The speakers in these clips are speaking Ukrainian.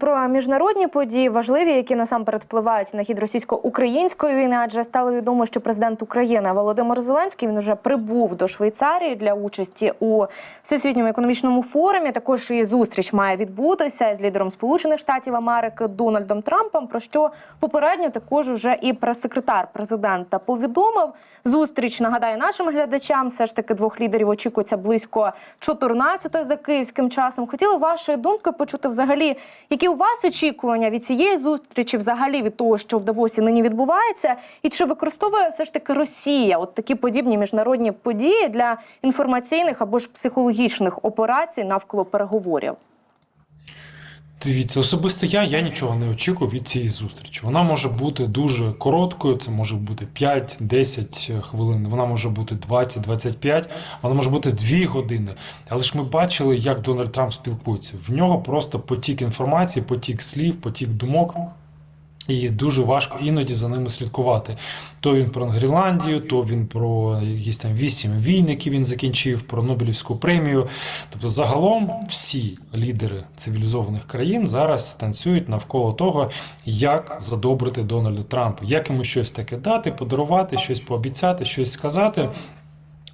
Про міжнародні події важливі, які насамперед впливають на хід російсько-української війни, адже стало відомо, що президент України Володимир Зеленський він уже прибув до Швейцарії для участі у всесвітньому економічному форумі. Також і зустріч має відбутися з лідером Сполучених Штатів Америки Дональдом Трампом. Про що попередньо також уже і прес-секретар президента повідомив. Зустріч нагадаю нашим глядачам. Все ж таки двох лідерів очікується близько 14-ї за київським часом. Хотіли вашої думки почути взагалі, які у вас очікування від цієї зустрічі, взагалі від того, що в Давосі нині відбувається, і чи використовує все ж таки Росія от такі подібні міжнародні події для інформаційних або ж психологічних операцій навколо переговорів? Дивіться, особисто я, я нічого не очікую від цієї зустрічі. Вона може бути дуже короткою, це може бути 5-10 хвилин, вона може бути 20-25, вона може бути 2 години. Але ж ми бачили, як Дональд Трамп спілкується. В нього просто потік інформації, потік слів, потік думок. І дуже важко іноді за ними слідкувати. То він про Гренландію, то він про якісь там вісім війн, які він закінчив, про Нобелівську премію. Тобто, загалом всі лідери цивілізованих країн зараз танцюють навколо того, як задобрити Дональда Трампа, як йому щось таке дати, подарувати, щось пообіцяти, щось сказати.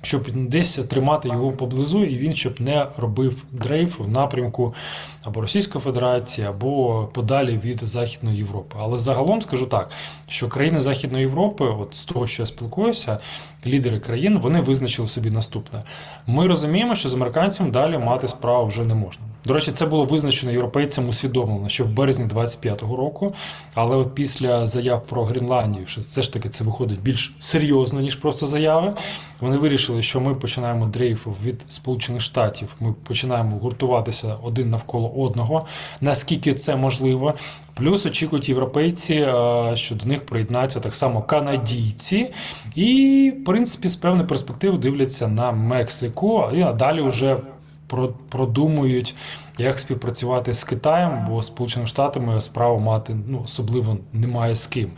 Щоб десь тримати його поблизу, і він щоб не робив дрейф в напрямку або Російської Федерації, або подалі від Західної Європи. Але загалом скажу так, що країни Західної Європи, от з того, що я спілкуюся, лідери країн, вони визначили собі наступне. Ми розуміємо, що з американцями далі мати справу вже не можна. До речі, це було визначено європейцям усвідомлено, що в березні 25-го року, але от після заяв про Гренландію, що все ж таки це виходить більш серйозно, ніж просто заяви. Вони вирішили, що ми починаємо дрейф від Сполучених Штатів. Ми починаємо гуртуватися один навколо одного, наскільки це можливо. Плюс очікують європейці, е, що до них приєднаються так само канадійці, і, в принципі, з певної перспективи дивляться на Мексику, а далі вже продумують, як співпрацювати з Китаєм, бо Сполученими Штатами справу мати ну, особливо немає з ким.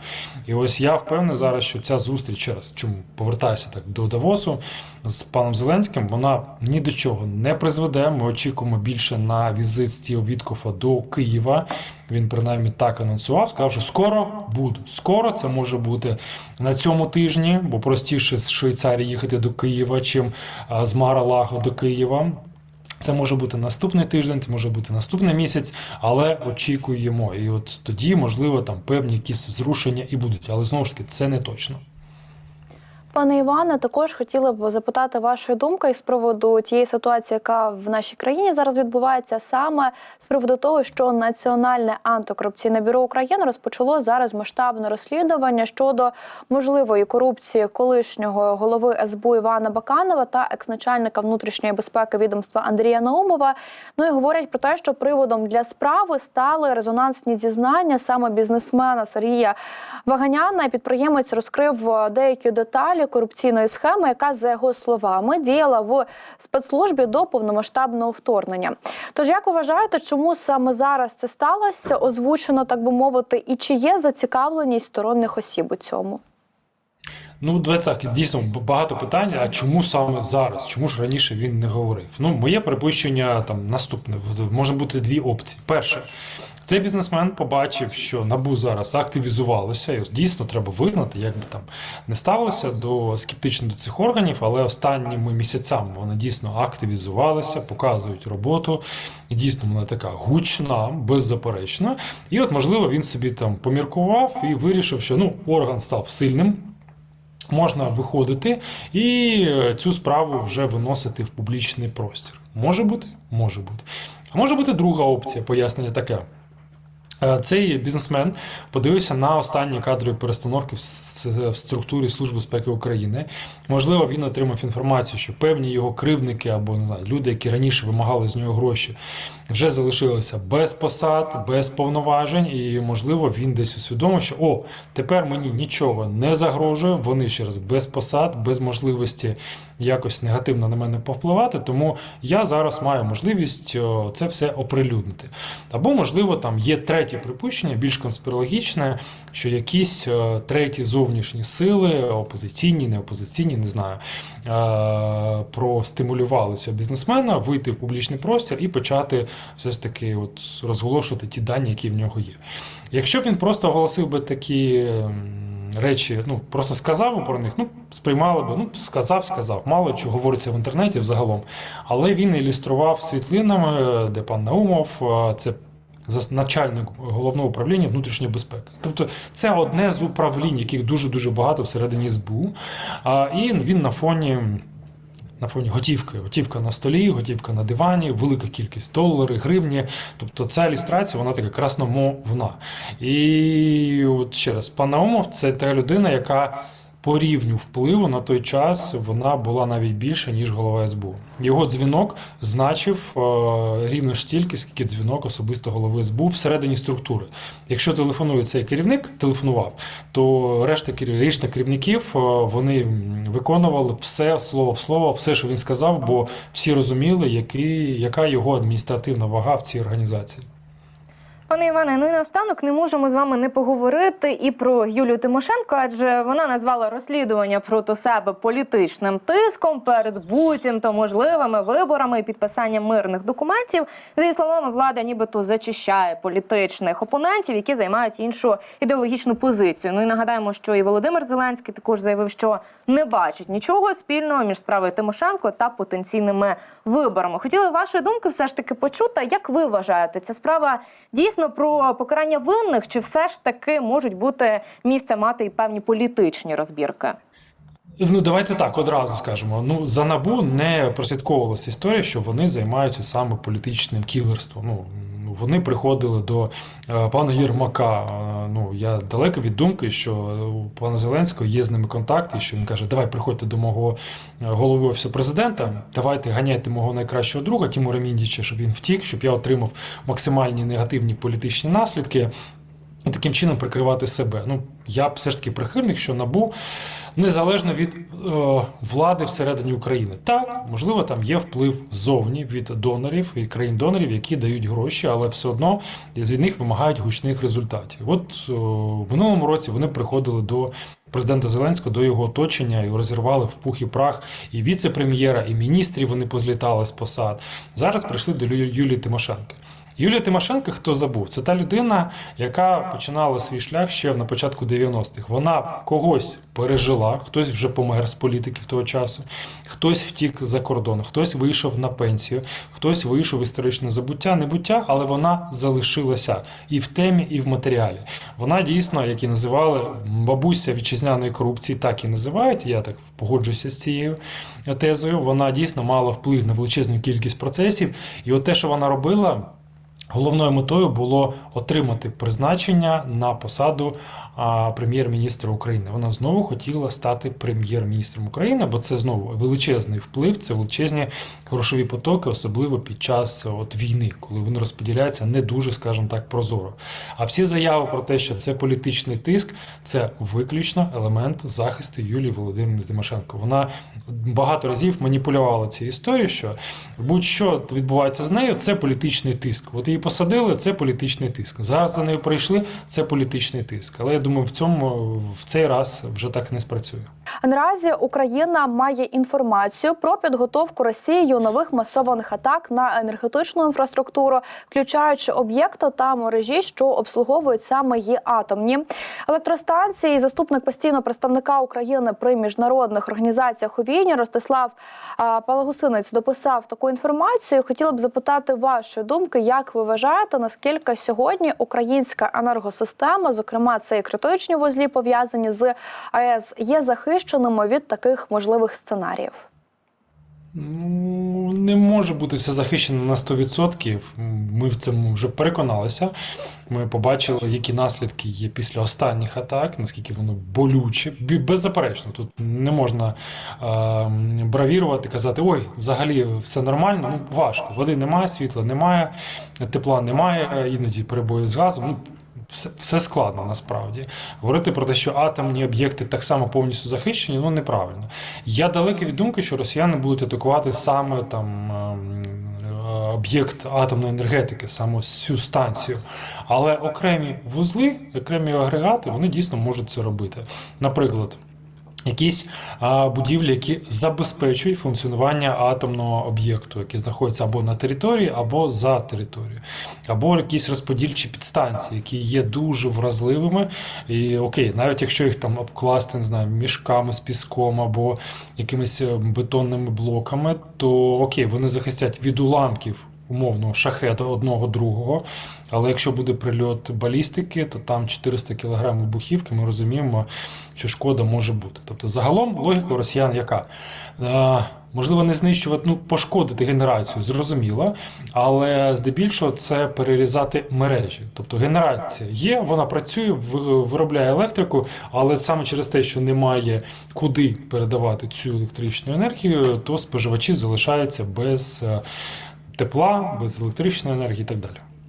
І ось я впевнений зараз, що ця зустріч ще раз, чому повертаюся так до Давосу з паном Зеленським, вона ні до чого не призведе. Ми очікуємо більше на візит Стів Віткофа до Києва. Він принаймні так анонсував, сказав, що скоро буду. Скоро це може бути на цьому тижні, бо простіше з Швейцарії їхати до Києва, чим з Мара-Лаго до Києва. Це може бути наступний тиждень, це може бути наступний місяць, але очікуємо. І от тоді, можливо, там певні якісь зрушення і будуть. Але знову ж таки, це не точно. Пане Іване, також хотіла б запитати вашої думки з приводу тієї ситуації, яка в нашій країні зараз відбувається, саме з приводу того, що Національне антикорупційне бюро України розпочало зараз масштабне розслідування щодо можливої корупції колишнього голови СБУ Івана Баканова та екс-начальника внутрішньої безпеки відомства Андрія Наумова. Ну і говорять про те, що приводом для справи стали резонансні дізнання саме бізнесмена Сергія Ваганяна. Підприємець розкрив е, деякі деталі корупційної схеми, яка за його словами діяла в спецслужбі до повномасштабного вторгнення. Тож, як вважаєте, чому саме зараз це сталося, озвучено так би мовити, і чи є зацікавленість сторонних осіб у цьому? Ну, давайте так, дійсно багато питань. А чому саме зараз? Чому ж раніше він не говорив? Ну, моє припущення там наступне: може бути дві опції. Перше, цей бізнесмен побачив, що набу зараз активізувалося, і дійсно треба вигнати, як би там не ставилося до скептично до цих органів, але останніми місяцями вони дійсно активізувалися, показують роботу. І дійсно вона така гучна, беззаперечна. І от, можливо, він собі там поміркував і вирішив, що ну орган став сильним. Можна виходити і е, цю справу вже виносити в публічний простір. Може бути? Може бути. А може бути друга опція пояснення таке. Е, Цей бізнесмен подивився на останні кадрові перестановки в структурі Служби безпеки України. Можливо, він отримав інформацію, що певні його кривдники або не знаю, люди, які раніше вимагали з нього гроші, вже залишилися без посад, без повноважень, і можливо він десь усвідомив, що о, тепер мені нічого не загрожує. Вони ще раз без посад, без можливості якось негативно на мене повпливати, тому я зараз маю можливість це все оприлюднити. Або, можливо, там є третє припущення, більш конспірологічне, що якісь е, треті зовнішні сили, опозиційні, не опозиційні, не знаю, е, простимулювали цього бізнесмена вийти в публічний простір і почати все ж таки от розголошувати ті дані, які в нього є. Якщо б він просто оголосив би такі речі, ну просто сказав про них, ну сприймали би, ну сказав, сказав. Мало чого говориться в інтернеті взагалом. Але він ілюстрував світлинами, де пан Наумов, е, це начальник головного управління внутрішньої безпеки. Тобто це одне з управлінь, яких дуже дуже багато всередині СБУ. І він на фоні. На фоні готівки, готівка на столі, готівка на дивані, велика кількість доларів, гривні. Тобто ця ілюстрація, вона така красномовна. І от ще раз, пан Наумов це та людина, яка по рівню впливу на той час вона була навіть більше, ніж голова СБУ. Його дзвінок значив е, рівно ж стільки, скільки дзвінок особисто голови СБУ всередині структури. Якщо телефонує цей керівник, телефонував, то решта решта керівників е, вони виконували все слово в слово, все, що він сказав, бо всі розуміли, який, яка його адміністративна вага в цій організації. Пане Іване, ну і наостанок не можемо з вами не поговорити і про Юлію Тимошенко, адже вона назвала розслідування проти себе політичним тиском перед буцімто можливими виборами і підписанням мирних документів. За її словами, влада нібито зачищає політичних опонентів, які займають іншу ідеологічну позицію. Ну і нагадаємо, що і Володимир Зеленський також заявив, що не бачить нічого спільного між справою Тимошенко та потенційними виборами. Хотіли вашої думки все ж таки почути. Як ви вважаєте, ця справа дійсно про покарання винних, чи все ж таки можуть бути місце мати і певні політичні розбірки? Ну, давайте так одразу скажемо. Ну, за набу не прослідковувалася історія, що вони займаються саме політичним кілерством. Ну, вони приходили до е, пана Єрмака. Е, ну, я далеко від думки, що у пана Зеленського є з ними контакт, і що він каже: Давай приходьте до мого е, голови офісу президента, давайте ганяйте мого найкращого друга Тімура Міндіча, щоб він втік, щоб я отримав максимальні негативні політичні наслідки. І таким чином прикривати себе. Ну, я все ж таки прихильник, що набу незалежно від е, влади всередині України. Так, можливо, там є вплив ззовні від донорів, від країн-донорів, які дають гроші, але все одно від них вимагають гучних результатів. От е, в минулому році вони приходили до. Президента Зеленського до його оточення і розірвали в пух і прах і віце-прем'єра, і міністрів вони позлітали з посад. Зараз прийшли до Юлії Тимошенко. Юлія Тимошенко, хто забув, це та людина, яка починала свій шлях ще на початку 90-х. Вона когось пережила, хтось вже помер з політиків того часу, хтось втік за кордон, хтось вийшов на пенсію, хтось вийшов в історичне забуття, небуття, але вона залишилася і в темі, і в матеріалі. Вона дійсно, як і називали бабуся вітчизняної корупції, так і називають. Я так погоджуюся з цією тезою. Вона дійсно мала вплив на величезну кількість процесів, і от те, що вона робила. Головною метою було отримати призначення на посаду прем'єр-міністра України. Вона знову хотіла стати прем'єр-міністром України, бо це знову величезний вплив, це величезні грошові потоки, особливо під час от війни, коли вони розподіляються не дуже, скажімо так, прозоро. А всі заяви про те, що це політичний тиск, це виключно елемент захисту Юлії Володимирівни Тимошенко. Вона багато разів маніпулювала цією історією, що будь-що відбувається з нею, це політичний тиск. От її посадили, це політичний тиск. Зараз за нею прийшли, це політичний тиск. Але я думаю, в цьому в цей раз вже так не спрацює. Наразі Україна має інформацію про підготовку Росією нових масованих атак на енергетичну інфраструктуру, включаючи об'єкти та мережі, що обслуговують саме її атомні електростанції. Заступник постійного представника України при міжнародних організаціях у війні Ростислав Палагусинець дописав таку інформацію. Хотіла б запитати вашої думки, як ви вважаєте, наскільки сьогодні українська енергосистема, зокрема це і критичні вузлі пов'язані з АЕС, є захищеними від таких можливих сценаріїв? Ну, не може бути все захищено на 100%. Ми в цьому вже переконалися. Ми побачили, які наслідки є після останніх атак, наскільки воно болюче. Беззаперечно, тут не можна е, бравірувати, казати, ой, взагалі все нормально. Ну, важко. Води немає, світла немає, тепла немає, іноді перебої з газом. Ну, все, все складно насправді. Говорити про те, що атомні об'єкти так само повністю захищені, ну неправильно. Я далекий від думки, що росіяни будуть атакувати саме там. ем, Об'єкт атомної енергетики, саме цю станцію. Але окремі вузли, окремі агрегати, вони дійсно можуть це робити. Наприклад, якісь будівлі, які забезпечують функціонування атомного об'єкту, який знаходиться або на території, або за територією, або якісь розподільчі підстанції, які є дуже вразливими. І окей, навіть якщо їх там обкласти, не знаю, мішками з піском або якимись е, бетонними блоками, то окей, вони захистять від уламків. Умовно, шахеда одного другого. Але якщо буде прильот балістики, то там 400 кг вибухівки, ми розуміємо, що шкода може бути. Тобто, загалом логіка росіян яка? Е, можливо, не знищувати, ну, пошкодити генерацію, зрозуміло, але здебільшого це перерізати мережі. Тобто генерація є, вона працює, виробляє електрику, але саме через те, що немає куди передавати цю електричну енергію, то споживачі залишаються без е, тепла, без електричної енергії і так далі.